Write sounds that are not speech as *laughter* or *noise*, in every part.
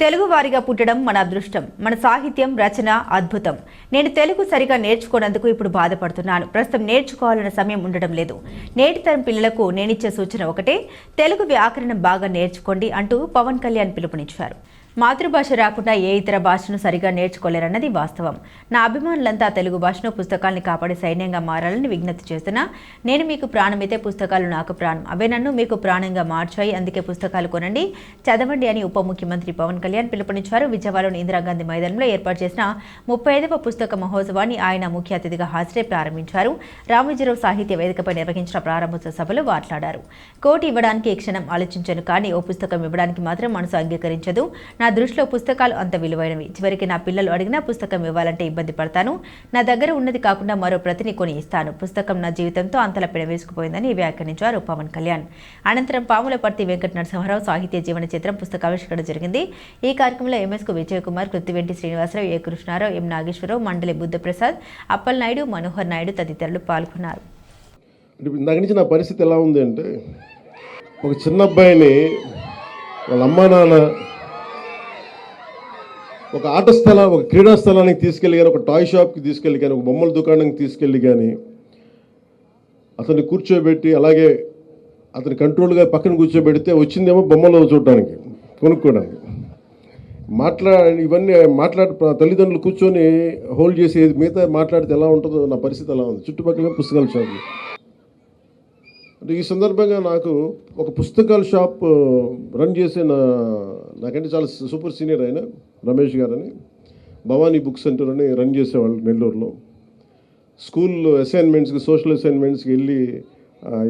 తెలుగువారిగా పుట్టడం మన అదృష్టం మన సాహిత్యం రచన అద్భుతం. నేను తెలుగు సరిగా నేర్చుకోనందుకు ఇప్పుడు బాధపడుతున్నాను. ప్రస్తుతం నేర్చుకోవాలన్న సమయం ఉండడం లేదు. నేటి తరం పిల్లలకు నేనిచ్చే సూచన ఒకటే తెలుగు వ్యాకరణం బాగా నేర్చుకోండి అంటూ పవన్ కళ్యాణ్ పిలుపునిచ్చారు. మాతృభాష రాకుండా ఏ ఇతర భాషను సరిగా నేర్చుకోలేరన్నది వాస్తవం. నా అభిమానులంతా తెలుగు భాషను పుస్తకాల్ని కాపాడే సైన్యంగా మారాలని విజ్ఞప్తి చేస్తున్నా. నేను మీకు ప్రాణమైతే పుస్తకాలు నాకు ప్రాణం. అవే నన్ను మీకు ప్రాణంగా మార్చాయి. అందుకే పుస్తకాలు కొనండి. చదవండి అని ఉప ముఖ్యమంత్రి పవన్ కళ్యాణ్ పిలుపునిచ్చారు. విజయవాడలోని ఇందిరాగాంధీ మైదానంలో ఏర్పాటు చేసిన ముప్పై ఐదవ పుస్తక మహోత్సవాన్ని ఆయన ముఖ్య అతిథిగా హాజరై ప్రారంభించారు. రామోజీరావు సాహిత్య వేదికపై నిర్వహించిన ప్రారంభోత్సవ సభలో మాట్లాడారు. కోటి ఇవ్వడానికి క్షణం ఆలోచించను కానీ ఓ పుస్తకం ఇవ్వడానికి మాత్రం మనసు అంగీకరించదు. నా దృష్టిలో పుస్తకాలు అంత విలువైనవి. చివరికి నా పిల్లలు అడిగినా పుస్తకం ఇవ్వాలంటే ఇబ్బంది పడతాను. నా దగ్గర ఉన్నది కాకుండా మరో ప్రతిని కొని ఇస్తాను పుస్తకం నా జీవితంతో అంతలా పిడవేసుకుపోయిందని వ్యాఖ్యానించారు పవన్ కళ్యాణ్. అనంతరం పాములపర్తి వెంకట నరసింహారావు సాహిత్య జీవన చిత్రం పుస్తకావిష్కరణ జరిగింది. ఈ కార్యక్రమంలో ఎంఎస్కు విజయ్ కుమార్ కృత్తివెంటి శ్రీనివాసరావు ఏ కృష్ణారావు ఎం నాగేశ్వరరావు మండలి బుద్ధప్రసాద్ అప్పలనాయుడు మనోహర్ నాయుడు తదితరులు పాల్గొన్నారు. ఇందాక నుంచి నా పరిస్థితి ఎలా ఉంది అంటే ఒక చిన్న అబ్బాయిని వాళ్ళ అమ్మా నాన్న ఒక ఆట స్థలం ఒక క్రీడా స్థలానికి తీసుకెళ్ళి కానీ ఒక టాయ్ షాప్కి తీసుకెళ్ళి కానీ ఒక బొమ్మల దుకాణానికి తీసుకెళ్ళి కానీ అతన్ని కూర్చోబెట్టి అలాగే అతని కంట్రోల్గా పక్కన కూర్చోబెడితే వచ్చిందేమో బొమ్మలు చూడడానికి కొనుక్కోవడానికి. మాట్లా ఇవన్నీ మాట్లాడ తల్లిదండ్రులు కూర్చొని హోల్డ్ చేసి మిగతా మాట్లాడితే ఎలా ఉంటుందో నా పరిస్థితి ఎలా ఉంది? చుట్టుపక్కల పుస్తకాలు షాపులు అంటే ఈ సందర్భంగా నాకు ఒక పుస్తకాల షాప్ రన్ చేసే నా నాకంటే చాలా సూపర్ సీనియర్ ఆయన రమేష్ గారని. భవానీ బుక్ సెంటర్ అని రన్ చేసేవాళ్ళు నెల్లూరులో. స్కూల్ అసైన్మెంట్స్కి సోషల్ అసైన్మెంట్స్కి వెళ్ళి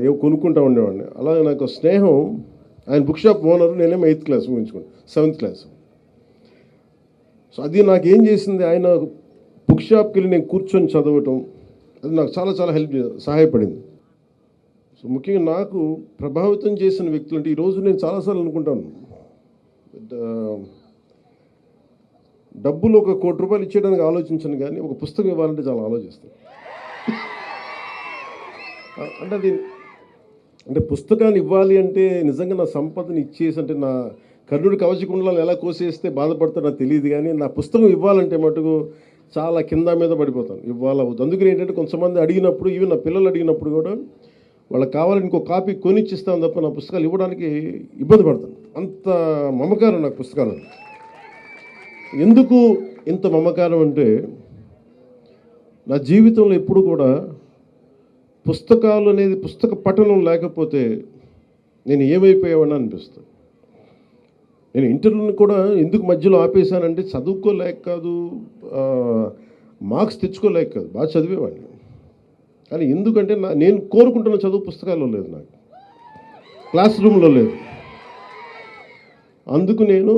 ఏవో కొనుక్కుంటా ఉండేవాడిని. అలాగే నాకు స్నేహం ఆయన బుక్ షాప్ ఓనర్ నేనేమో ఎయిత్ క్లాస్ ఊహించుకోండి సెవెంత్ క్లాస్. సో అది నాకు ఏం చేసింది ఆయన బుక్ షాప్కి వెళ్ళి నేను కూర్చొని చదవటం అది నాకు చాలా చాలా హెల్ప్ సహాయపడింది. సో ముఖ్యంగా నాకు ప్రభావితం చేసిన వ్యక్తులు అంటే ఈరోజు నేను చాలాసార్లు అనుకుంటాను. డబ్బులు ఒక కోటి రూపాయలు ఇచ్చేయడానికి ఆలోచించను కానీ ఒక పుస్తకం ఇవ్వాలంటే చాలా ఆలోచిస్తాను. *laughs* అంటే అది అంటే పుస్తకాన్ని ఇవ్వాలి అంటే నిజంగా నా సంపదని ఇచ్చేసి అంటే నా కర్ణుడి కవచకుండలను ఎలా కోసేస్తే బాధపడతాడో నాకు తెలియదు కానీ నా పుస్తకం ఇవ్వాలంటే మటుకు చాలా కింద మీద పడిపోతాను. ఇవ్వాలవద్దు అందుకని ఏంటంటే కొంతమంది అడిగినప్పుడు ఈవెన్ నా పిల్లలు అడిగినప్పుడు కూడా వాళ్ళకి కావాలని ఇంకో కాపీ కొనిచ్చిస్తాను తప్ప నా పుస్తకాలు ఇవ్వడానికి ఇబ్బంది పడతాను. అంత మమకారం నాకు పుస్తకాలు. ఎందుకు ఇంత మమకారం అంటే నా జీవితంలో ఎప్పుడు కూడా పుస్తకాలు అనేది పుస్తక పఠనం లేకపోతే నేను ఏమైపోయావని అనిపిస్తుంది. నేను ఇంటర్వ్యూని కూడా ఎందుకు మధ్యలో ఆపేశానంటే చదువుకోలేక కాదు మార్క్స్ తెచ్చుకోలేక కాదు బాగా చదివేవాడిని. కానీ ఎందుకంటే నా నేను కోరుకుంటున్న చదువు పుస్తకాల్లో లేదు నాకు. క్లాస్ రూమ్లో లేదు. అందుకు నేను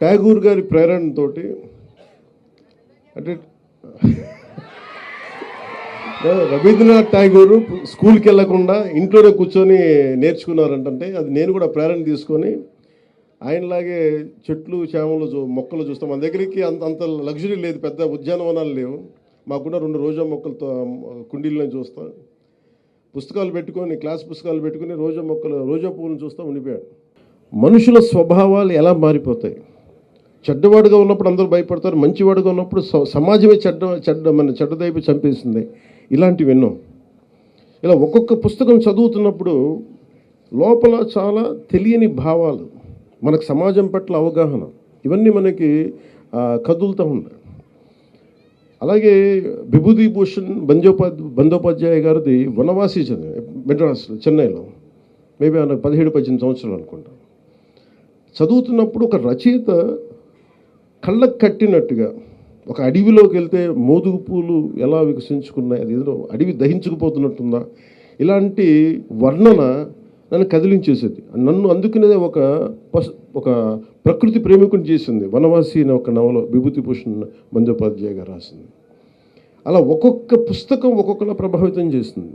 ట్యాగూర్ గారి ప్రేరణతో అంటే *laughs* రవీంద్రనాథ్ ఠాగూర్ స్కూల్కి వెళ్ళకుండా ఇంట్లోనే కూర్చొని నేర్చుకున్నారంటే అది నేను కూడా ప్రేరణ తీసుకొని ఆయనలాగే చెట్లు చేమలు మొక్కలు చూస్తాం. మన దగ్గరికి అంత అంత లగ్జరీ లేదు. పెద్ద ఉద్యానవనాలు లేవు. మాకున్న రెండు రోజా మొక్కలతో కుండీలను చూస్తాం. పుస్తకాలు పెట్టుకొని క్లాస్ పుస్తకాలు పెట్టుకొని రోజా మొక్కలు రోజా పువ్వులను చూస్తూ ఉండిపోయాడు. మనుషుల స్వభావాలు ఎలా మారిపోతాయి? చెడ్డవాడుగా ఉన్నప్పుడు అందరూ భయపడతారు మంచివాడుగా ఉన్నప్పుడు స- సమాజమే చెడ్డ చెడ్డ మన చెడ్డదైపు చంపేసింది. ఇలాంటివి ఎన్నో ఇలా ఒక్కొక్క పుస్తకం చదువుతున్నప్పుడు లోపల చాలా తెలియని భావాలు మనకు సమాజం పట్ల అవగాహన ఇవన్నీ మనకి కదులుతూ ఉంటాయి అలాగే విభూతిభూషణ్ బందోపాధ్యాయ గారిది వనవాసి చెంది మెడ్రాస్ చెన్నైలో. మేబీ ఆయన పదిహేడు పద్దెనిమిది సంవత్సరాలు అనుకుంటా. చదువుతున్నప్పుడు ఒక రచయిత కళ్ళకు కట్టినట్టుగా ఒక అడవిలోకి వెళ్తే మోదుగు పూలు ఎలా వికసించుకున్నాయి అది ఏదో అడవి దహించుకుపోతున్నట్టుందా? ఇలాంటి వర్ణన నన్ను కదిలించేసేది. నన్ను అందుకునేది ఒక పశు ఒక ప్రకృతి ప్రేమికుని చేసింది. వనవాసి అనే ఒక నవల విభూతిభూషణ్ బందోపాధ్యాయ గారు రాసింది. అలా ఒక్కొక్క పుస్తకం ఒక్కొక్కలా ప్రభావితం చేస్తుంది.